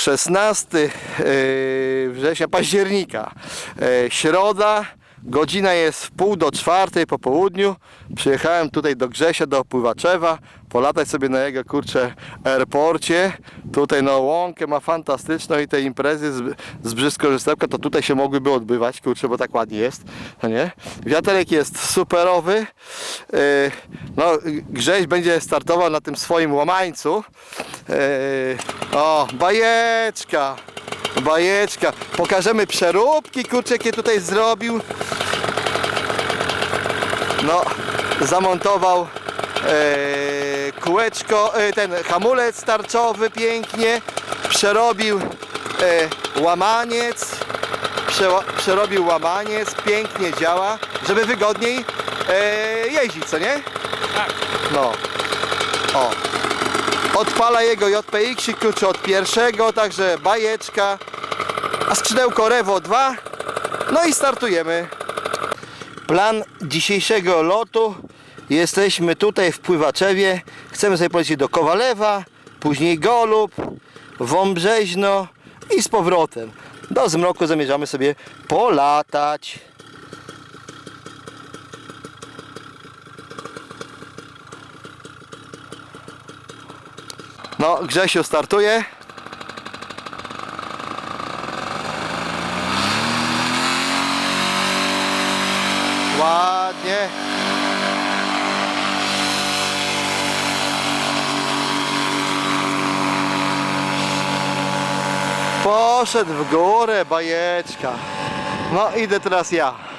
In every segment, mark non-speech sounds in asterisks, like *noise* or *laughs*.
16 yy, września, października, yy, środa, godzina jest w pół do czwartej po południu. Przyjechałem tutaj do Grzesia, do Pływaczewa, polatać sobie na jego kurcze airporcie. Tutaj no łąkę ma fantastyczną i te imprezy z, z Brzysko-Żystewka to tutaj się mogłyby odbywać, kurczę, bo tak ładnie jest, no nie? Wiaterek jest superowy. Yy, no, Grześ będzie startował na tym swoim łamańcu. Yy, o, bajeczka! Bajeczka. Pokażemy przeróbki, kurczę, jakie tutaj zrobił. No, zamontował e, kółeczko, ten hamulec tarczowy pięknie, przerobił łamaniec, przerobił łamaniec, pięknie działa, żeby wygodniej e, jeździć, co nie? Tak. No. O. Odpala jego JPX, kluczy od pierwszego, także bajeczka. A skrzydełko Revo 2. No i startujemy. Plan dzisiejszego lotu. Jesteśmy tutaj w Pływaczewie. Chcemy sobie polecieć do Kowalewa, później Golub, Wąbrzeźno i z powrotem. Do zmroku zamierzamy sobie polatać. No, Grzesiu startuje. Ładnie. Poszedł w górę, bajeczka. No, idę teraz ja.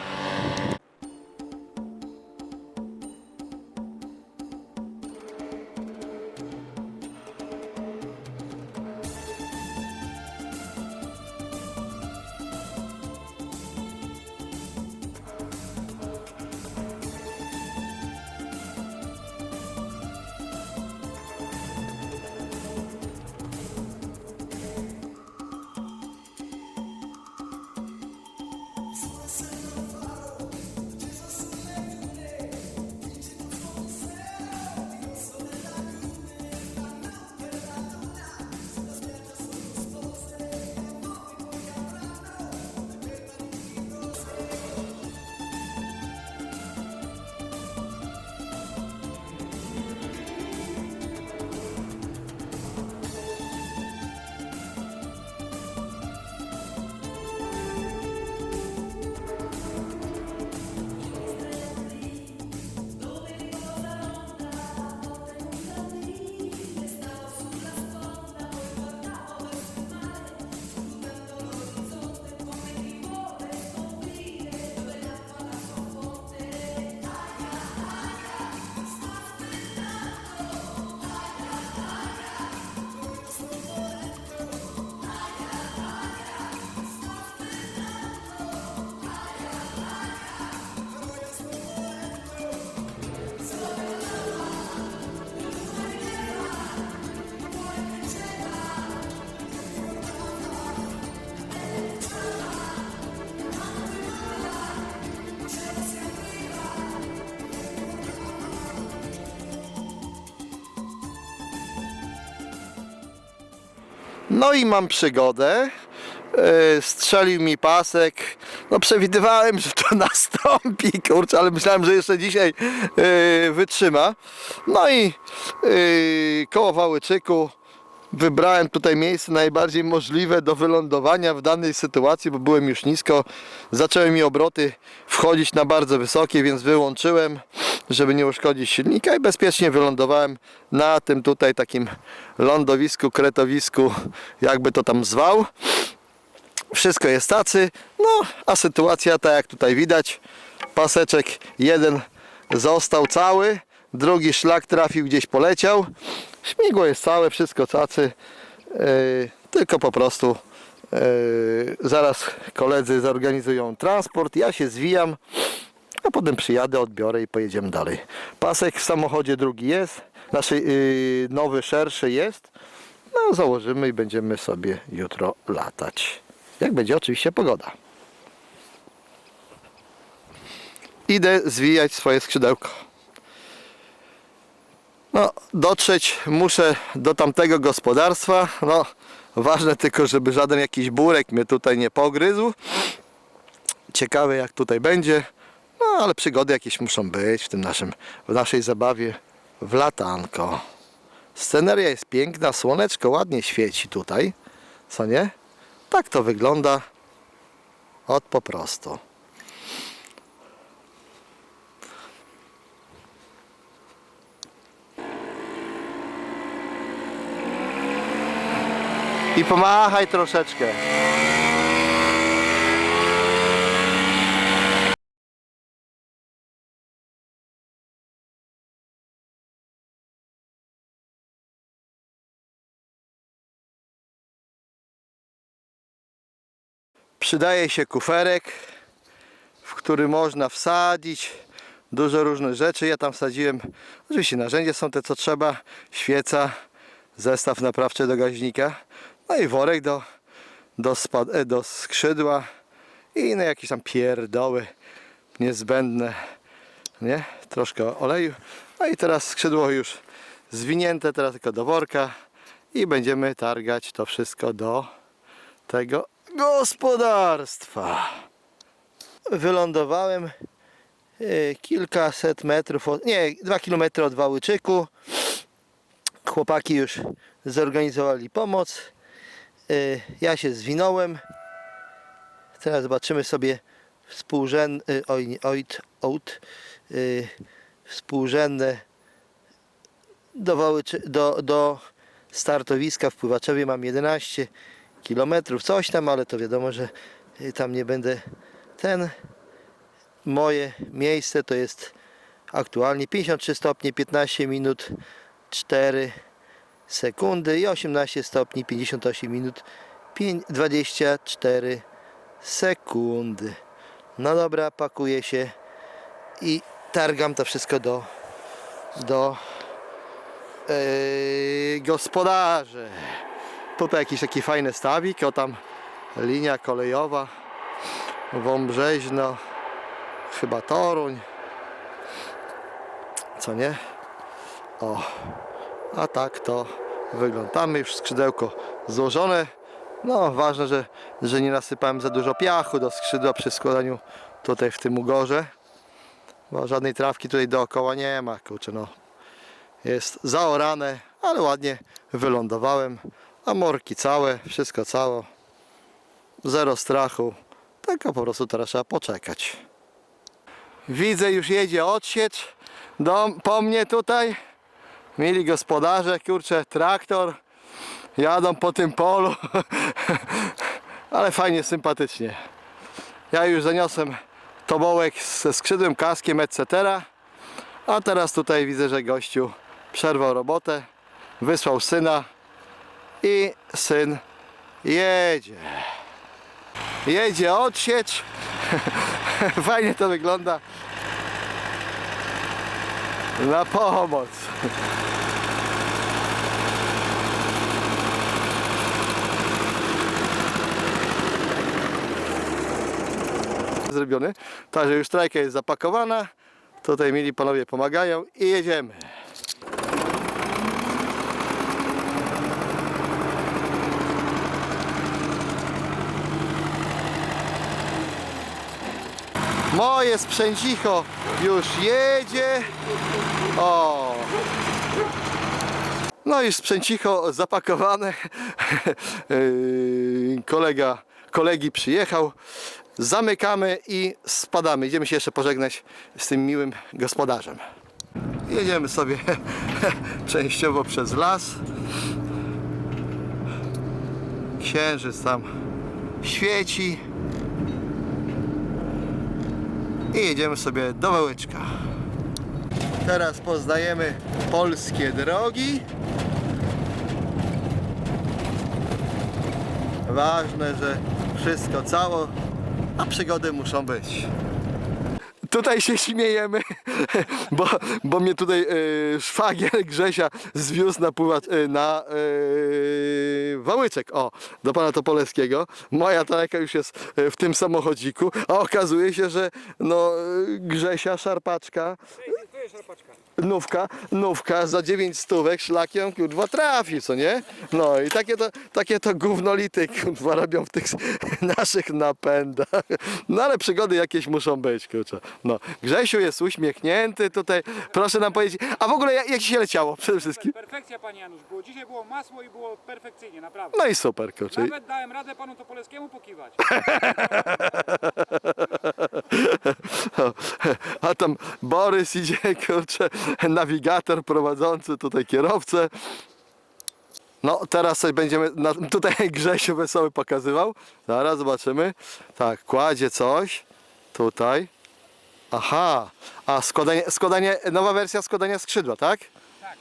No i mam przygodę. Yy, Strzelił mi pasek. No przewidywałem, że to *laughs* nastąpi, kurczę, ale myślałem, że jeszcze dzisiaj yy, wytrzyma. No i yy, koło Wałyczyku wybrałem tutaj miejsce najbardziej możliwe do wylądowania w danej sytuacji, bo byłem już nisko. Zaczęły mi obroty wchodzić na bardzo wysokie, więc wyłączyłem, żeby nie uszkodzić silnika i bezpiecznie wylądowałem na tym tutaj takim lądowisku, kretowisku, jakby to tam zwał. Wszystko jest tacy, no a sytuacja tak jak tutaj widać, paseczek jeden został cały, drugi szlak trafił gdzieś poleciał, śmigło jest całe, wszystko cacy, yy, tylko po prostu yy, zaraz koledzy zorganizują transport, ja się zwijam, a potem przyjadę, odbiorę i pojedziemy dalej. Pasek w samochodzie drugi jest, znaczy yy, nowy, szerszy jest, no założymy i będziemy sobie jutro latać. Jak będzie oczywiście pogoda. Idę zwijać swoje skrzydełko. No, dotrzeć muszę do tamtego gospodarstwa. No, Ważne tylko, żeby żaden jakiś burek mnie tutaj nie pogryzł. Ciekawe jak tutaj będzie. Ale przygody jakieś muszą być w tym naszym, w naszej zabawie w latanko. Sceneria jest piękna, słoneczko ładnie świeci tutaj. Co nie? Tak to wygląda. Od po prostu. I pomachaj troszeczkę. Przydaje się kuferek, w który można wsadzić dużo różnych rzeczy. Ja tam wsadziłem, oczywiście narzędzia są te co trzeba, świeca, zestaw naprawczy do gaźnika, no i worek do, do, spad, e, do skrzydła i inne jakieś tam pierdoły niezbędne, nie? Troszkę oleju. No i teraz skrzydło już zwinięte, teraz tylko do worka i będziemy targać to wszystko do tego gospodarstwa. Wylądowałem e, kilkaset metrów, nie, dwa kilometry od Wałyczyku. Chłopaki już zorganizowali pomoc. E, Ja się zwinąłem. Teraz zobaczymy sobie współrzędne, oj, oit, oat, y, współrzędne do, do, do startowiska w Pływaczowie mam 11 kilometrów, coś tam, ale to wiadomo, że y, tam nie będę ten. Moje miejsce to jest aktualnie 53 stopnie, 15 minut, 4 sekundy i 18 stopni, 58 minut, 5, 24 sekundy. No dobra, pakuję się i targam to wszystko do, do yy, gospodarzy. Tutaj jakiś taki fajny stawik, o tam linia kolejowa, Wąbrzeźno, chyba Toruń, co nie? O, a tak to wygląda. Tam już skrzydełko złożone. No, ważne, że, że nie nasypałem za dużo piachu do skrzydła przy składaniu tutaj w tym ugorze. Bo żadnej trawki tutaj dookoła nie ma, kurczę no. Jest zaorane, ale ładnie wylądowałem. A morki całe, wszystko cało. Zero strachu. Tylko po prostu teraz trzeba poczekać. Widzę, już jedzie odsiecz do, po mnie tutaj. Mieli gospodarze, kurczę, traktor. Jadą po tym polu. *laughs* Ale fajnie, sympatycznie. Ja już zaniosłem tobołek ze skrzydłem, kaskiem, etc. A teraz tutaj widzę, że gościu przerwał robotę, wysłał syna i syn jedzie. Jedzie odsiecz. *laughs* Fajnie to wygląda. Na pomoc. Zrobiony. Także już trajka jest zapakowana. Tutaj mili panowie pomagają i jedziemy. Moje sprzęcicho już jedzie. O! No i sprzęcicho zapakowane. *laughs* Yy, Kolega, kolegi przyjechał. Zamykamy i spadamy. Idziemy się jeszcze pożegnać z tym miłym gospodarzem. Jedziemy sobie *laughs* częściowo przez las. Księżyc tam świeci. I jedziemy sobie do Wałyczka. Teraz poznajemy polskie drogi. Ważne, że wszystko cało, a przygody muszą być. Tutaj się śmiejemy, *laughs* bo, bo mnie tutaj e, szwagier Grzesia zwiózł na, pływa, e, na e, Wałyczek, o, do pana Topoleskiego. Moja trajka już jest w tym samochodziku, a okazuje się, że no, Grzesia Szarpaczka Dziękuję, szarpaczka. Nówka, nówka za 9 stówek szlakiem kurwa trafi, co nie? No i takie to, takie to gównolity kurwa robią w tych *laughs* naszych napędach. No ale przygody jakieś muszą być, kurczę. No, Grzesiu jest uśmiechnięty tutaj, proszę nam powiedzieć, a w ogóle jak, jak ci się leciało przede wszystkim? Perfekcja, panie Janusz. Było, dzisiaj było masło i było perfekcyjnie, naprawdę. No i super, kurczę. Nawet dałem radę panu Topoleskiemu pokiwać. *laughs* A tam Borys idzie, kurczę, *laughs* nawigator prowadzący tutaj kierowcę. No, teraz coś będziemy, na, tutaj *laughs* Grzesiu Wesoły pokazywał. Zaraz zobaczymy. Tak, kładzie coś. Tutaj. Aha, a składanie, składanie, nowa wersja składania skrzydła, tak? Tak.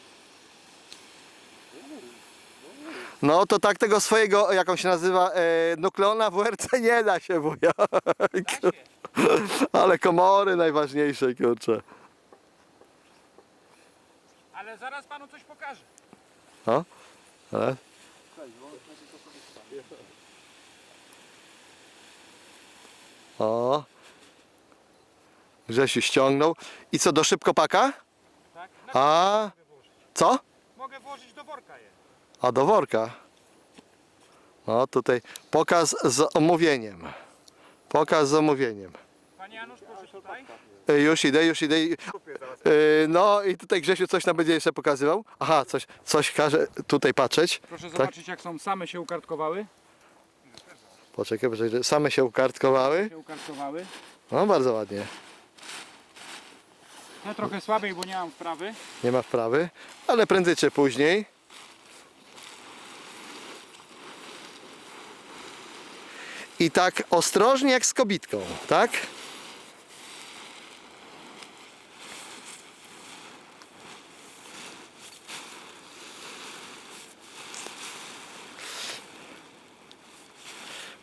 No to tak tego swojego, jak on się nazywa, e, nukleona WRC nie da się, wuja. Da się. *laughs* Ale komory najważniejsze, kurczę. Ale zaraz panu coś pokażę. No, ale... O. Grzesiu ściągnął. I co, do szybkopaka? Tak? Na A, mogę włożyć. co? Mogę włożyć do worka je. A, do worka. No, tutaj pokaz z omówieniem. Pokaz z omówieniem. Panie Janusz, proszę tutaj. E, Już idę, już idę. E, No i tutaj Grzesiu coś nam będzie jeszcze pokazywał. Aha, coś, coś każe tutaj patrzeć. Proszę Tak? zobaczyć, jak są same się ukartkowały. Poczekaj, poczekaj, same się ukartkowały. Się ukartkowały. No, bardzo ładnie. Ja trochę słabiej, bo nie mam wprawy. Nie ma wprawy, ale prędzej czy później. I tak ostrożnie jak z kobitką, tak?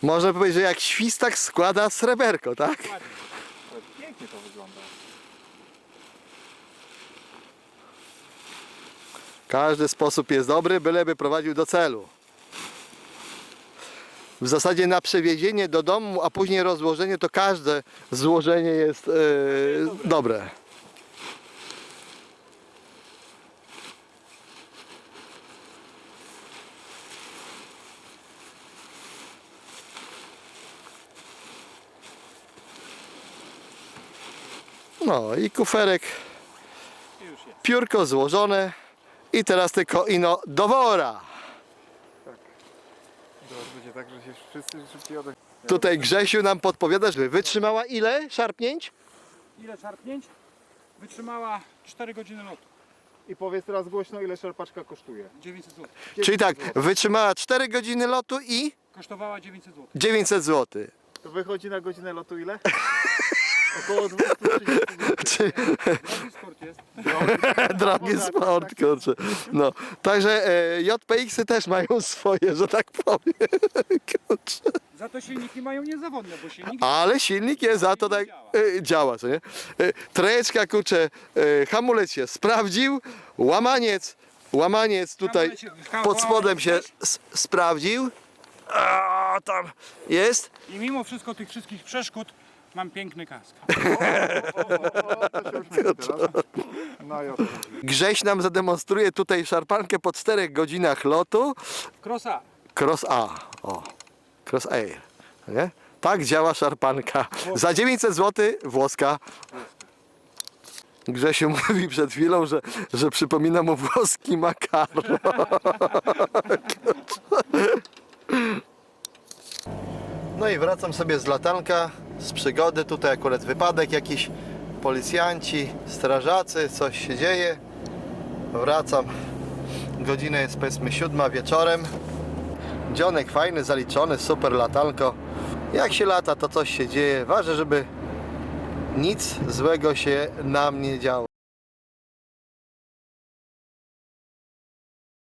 Można powiedzieć, że jak świstak składa sreberko, tak? Ładnie. Pięknie to wygląda. Każdy sposób jest dobry, byleby prowadził do celu. W zasadzie na przewiezienie do domu, a później rozłożenie, to każde złożenie jest e, dobre. No i kuferek piórko złożone i teraz tylko ino do wora. Teraz będzie tak, że się wszyscy szybciej. Tutaj Grzesiu nam podpowiada, że wytrzymała ile szarpnięć? Ile szarpnięć? Wytrzymała 4 godziny lotu. I powiedz teraz głośno, ile szarpaczka kosztuje. 900 zł. Czyli tak, wytrzymała 4 godziny lotu i Kosztowała 900 zł. 900 zł. To wychodzi na godzinę lotu ile? *laughs* Około 230 zł. Czy sport jest? drogi sport, kurczę. No, także e, JPX-y też mają swoje, że tak powiem. *laughs* Kurczę. Za to silniki mają niezawodne, bo silnik Ale silnik jest za to tak e, działa, co nie? E, trojeczka, kurczę, e, hamulec się sprawdził, łamaniec, łamaniec tutaj Hamulec się- pod spodem się s- sprawdził. A, tam jest. I mimo wszystko tych wszystkich przeszkód mam piękny kask. No i o to chodzi. Grześ nam zademonstruje tutaj szarpankę po 4 godzinach lotu. Krosa. Cross A. O. Cross Air. Nie? Tak działa szarpanka. Za 900 zł włoska. Grzesiu mówi przed chwilą, że, że przypomina mu włoski makaron. No i wracam sobie z latanka, z przygody. Tutaj akurat wypadek jakiś. Policjanci, strażacy, coś się dzieje. Wracam. Godzina jest powiedzmy siódma wieczorem. Dzionek fajny, zaliczony, super latanko. Jak się lata, to coś się dzieje. Ważne, żeby nic złego się nam nie działo.